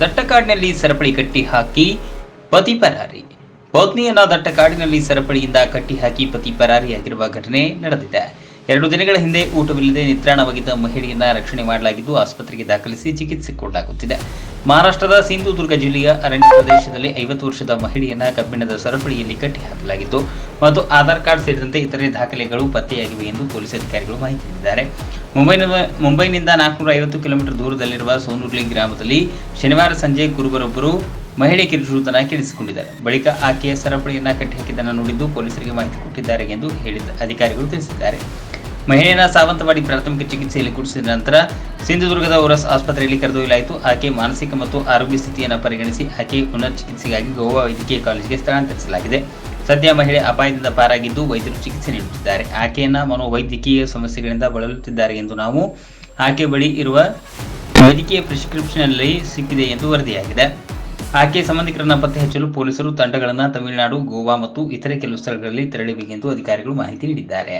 ದಟ್ಟಕಾಡಿನಲ್ಲಿ ಸರಪಳಿ ಕಟ್ಟಿ ಹಾಕಿ ಪತಿ ಪರಾರಿ. ಪತ್ನಿಯನ್ನ ದಟ್ಟಕಾಡಿನಲ್ಲಿ ಸರಪಳಿಯಿಂದ ಕಟ್ಟಿ ಹಾಕಿ ಪತಿ ಪರಾರಿಯಾಗಿರುವ ಘಟನೆ ನಡೆದಿದೆ. ಎರಡು ದಿನಗಳ ಹಿಂದೆ ಊಟವಿಲ್ಲದೆ ನಿತ್ರಾಣವಾಗಿದ್ದ ಮಹಿಳೆಯನ್ನ ರಕ್ಷಣೆ ಮಾಡಲಾಗಿದ್ದು ಆಸ್ಪತ್ರೆಗೆ ದಾಖಲಿಸಿ ಚಿಕಿತ್ಸೆ ಕೊಡಲಾಗುತ್ತಿದೆ. ಮಹಾರಾಷ್ಟ್ರದ ಸಿಂಧುದುರ್ಗ ಜಿಲ್ಲೆಯ ಅರಣ್ಯ ಪ್ರದೇಶದಲ್ಲಿ ಐವತ್ತು ವರ್ಷದ ಮಹಿಳೆಯನ್ನ ಕಬ್ಬಿಣದ ಸರಪಳಿಯಲ್ಲಿ ಕಟ್ಟಿ ಹಾಕಲಾಗಿತ್ತು. ಮತ್ತು ಆಧಾರ್ ಕಾರ್ಡ್ ಸೇರಿದಂತೆ ಇತರೆ ದಾಖಲೆಗಳು ಪತ್ತೆಯಾಗಿವೆ ಎಂದು ಪೊಲೀಸ್ ಅಧಿಕಾರಿಗಳು ಮಾಹಿತಿ ನೀಡಿದ್ದಾರೆ. ಮುಂಬೈನ, ಮುಂಬೈನಿಂದ ನಾಲ್ಕುನೂರ ಐವತ್ತು ಕಿಲೋಮೀಟರ್ ದೂರದಲ್ಲಿರುವ ಸೋನುರ್ಲಿ ಗ್ರಾಮದಲ್ಲಿ ಶನಿವಾರ ಸಂಜೆ ಕುರುಬರೊಬ್ಬರು ಮಹಿಳೆ ಕಿರುಚುತನ ಕೇಳಿಸಿಕೊಂಡಿದ್ದಾರೆ ಬಳಿಕ ಆಕೆಯ ಸರಪಳಿಯನ್ನು ಕಟ್ಟಿ ಹಾಕಿದ್ದನ್ನು ನೋಡಿದ್ದು ಪೊಲೀಸರಿಗೆ ಮಾಹಿತಿ ಕೊಟ್ಟಿದ್ದಾರೆ ಎಂದು ಹೇಳಿದ ಅಧಿಕಾರಿಗಳು ತಿಳಿಸಿದ್ದಾರೆ. ಮಹಿಳೆಯನ್ನ ಸಾವಂತವಾಡಿ ಪ್ರಾಥಮಿಕ ಚಿಕಿತ್ಸೆಯಲ್ಲಿ ಕುಡಿಸಿದ ನಂತರ ಸಿಂಧುದುರ್ಗದ ಓರಸ್ ಆಸ್ಪತ್ರೆಯಲ್ಲಿ ಕರೆದೊಯ್ಯಲಾಯಿತು. ಆಕೆ ಮಾನಸಿಕ ಮತ್ತು ಆರೋಗ್ಯ ಸ್ಥಿತಿಯನ್ನು ಪರಿಗಣಿಸಿ ಆಕೆ ಪುನರ್ ಚಿಕಿತ್ಸೆಗಾಗಿ ಗೋವಾ ವೈದ್ಯಕೀಯ ಕಾಲೇಜಿಗೆ ಸ್ಥಳಾಂತರಿಸಲಾಗಿದೆ. ಸದ್ಯ ಮಹಿಳೆ ಅಪಾಯದಿಂದ ಪಾರಾಗಿದ್ದು ವೈದ್ಯರು ಚಿಕಿತ್ಸೆ ನೀಡುತ್ತಿದ್ದಾರೆ. ಆಕೆಯನ್ನ ಮನೋವೈದ್ಯಕೀಯ ಸಮಸ್ಯೆಗಳಿಂದ ಬಳಲುತ್ತಿದ್ದಾರೆ ಎಂದು ನಾವು ಆಕೆ ಬಳಿ ಇರುವ ವೈದ್ಯಕೀಯ ಪ್ರಿಸ್ಕ್ರಿಪ್ಷನ್ನಲ್ಲಿ ಸಿಕ್ಕಿದೆ ಎಂದು ವರದಿಯಾಗಿದೆ. ಆಕೆ ಸಂಬಂಧಿಕರನ್ನ ಪತ್ತೆ ಹಚ್ಚಲು ಪೊಲೀಸರು ತಂಡಗಳನ್ನು ತಮಿಳುನಾಡು, ಗೋವಾ ಮತ್ತು ಇತರೆ ಕೆಲವು ಸ್ಥಳಗಳಲ್ಲಿ ತೆರಳಿವೆ ಎಂದು ಅಧಿಕಾರಿಗಳು ಮಾಹಿತಿ ನೀಡಿದ್ದಾರೆ.